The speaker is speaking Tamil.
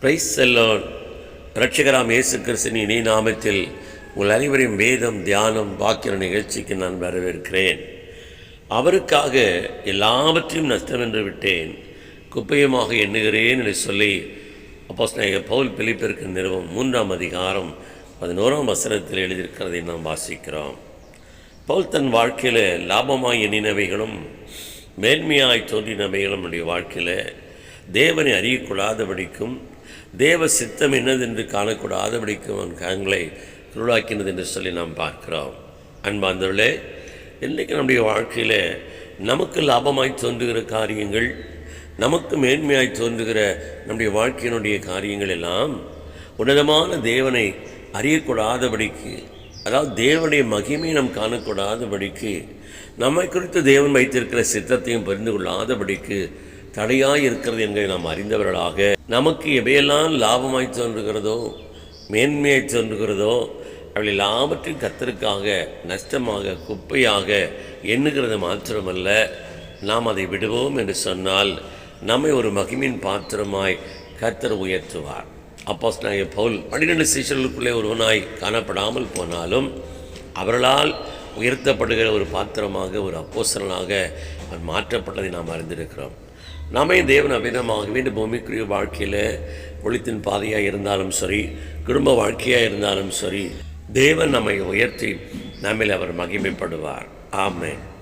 பிரைஸ் செல்லோன் ரட்சகராம் இயேசு கிருஷ்ணன் இணை நாமத்தில் உங்கள் அனைவரையும் வேதம் தியானம் வாக்கிய நிகழ்ச்சிக்கு நான் வரவேற்கிறேன். அவருக்காக எல்லாவற்றையும் நஷ்டம் என்று விட்டேன். குப்பையுமாக எண்ணுகிறேன் என்று சொல்லி அப்போ பவுல் பிலிப்பிற்கு நிறுவம் மூன்றாம் அதிகாரம் பதினோராம் வசனத்தில் எழுதியிருக்கிறதை நாம் வாசிக்கிறோம். பவுல் தன் வாழ்க்கையில் லாபமாய் எண்ணினவைகளும் மேன்மையாய் தோன்றினவைகளும் நம்முடைய வாழ்க்கையில் தேவனை அறியக்கூடாதபடிக்கும் தேவ சித்தம் என்னதென்று காணக்கூடாதபடிக்கும் அவன் கண்களை குருளாக்கினது என்று சொல்லி நாம் பார்க்கிறோம். அன்பாந்தவர்களே இன்றைக்கு நம்முடைய வாழ்க்கையில் நமக்கு லாபமாய் தோன்றுகிற காரியங்கள் நமக்கு மேன்மையாய் தோன்றுகிற நம்முடைய வாழ்க்கையினுடைய காரியங்கள் எல்லாம் உன்னதமான தேவனை அறியக்கூடாதபடிக்கு அதாவது தேவனுடைய மகிமையை நாம் காணக்கூடாதபடிக்கு நம்மை குறித்து தேவன் வைத்திருக்கிற சித்தத்தையும் புரிந்து கொள்ளாதபடிக்கு தடையாய் இருக்கிறது என்பதை நாம் அறிந்தவர்களாக நமக்கு எவையெல்லாம் லாபமாய் தோன்றுகிறதோ மேன்மையாய் தோன்றுகிறதோ அவள் லாபத்தின் கத்தருக்காக நஷ்டமாக குப்பையாக எண்ணுகிறது மாத்திரமல்ல நாம் அதை விடுவோம் என்று சொன்னால் நம்மை ஒரு மகிமின் பாத்திரமாய் கத்தர் உயர்த்துவார். அப்போஸ் நாய பவுல் பன்னிரெண்டு சீசர்களுக்குள்ளே ஒருவனாய் காணப்படாமல் போனாலும் அவர்களால் உயர்த்தப்படுகிற ஒரு பாத்திரமாக ஒரு அப்போசனாக அவன் மாற்றப்பட்டதை நாம் அறிந்திருக்கிறோம். நாமே தேவன் அபிதமாக மீண்டும் பூமிக்குரிய வாழ்க்கையில் ஒளித்தின் பாதையாக இருந்தாலும் சரி குடும்ப வாழ்க்கையாக இருந்தாலும் சரி தேவன் நம்மை உயர்த்தி நம்மில் அவர் மகிமைப்படுவார். ஆமென்.